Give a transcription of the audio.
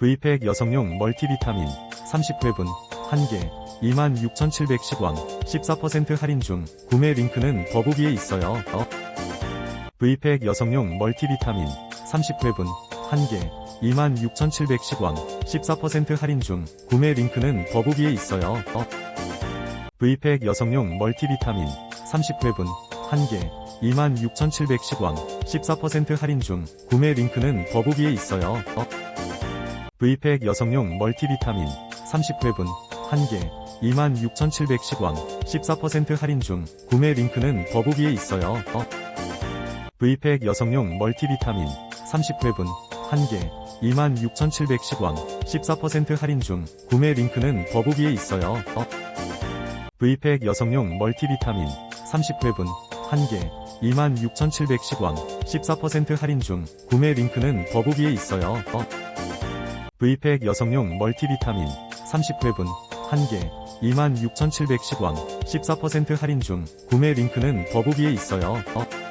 V팩 여성용 멀티비타민 30회분 1개 26,710원 14% 할인 중 구매 링크는 더보기에 있어요. 어? V팩 여성용 멀티비타민 30회분 1개 26,710원 14% 할인 중 구매 링크는 더보기에 있어요. 어? V팩 여성용 멀티비타민 30회분 1개 26,710원 14% 할인 중 구매 링크는 더보기에 있어요. 어? V팩 여성용 멀티비타민 30회분 1개 26,710원 14% 할인 중 구매 링크는 더보기에 있어요. 어? V팩 여성용 멀티비타민 30회분 1개 26,710원 14% 할인 중 구매 링크는 더보기에 있어요. 어? V팩 여성용 멀티비타민 30회분 1개 26,710원 14% 할인 중 구매 링크는 더보기에 있어요. 어? V팩 여성용 멀티비타민 30회분 1개 26,710원 14% 할인 중 구매 링크는 더보기에 있어요. 어?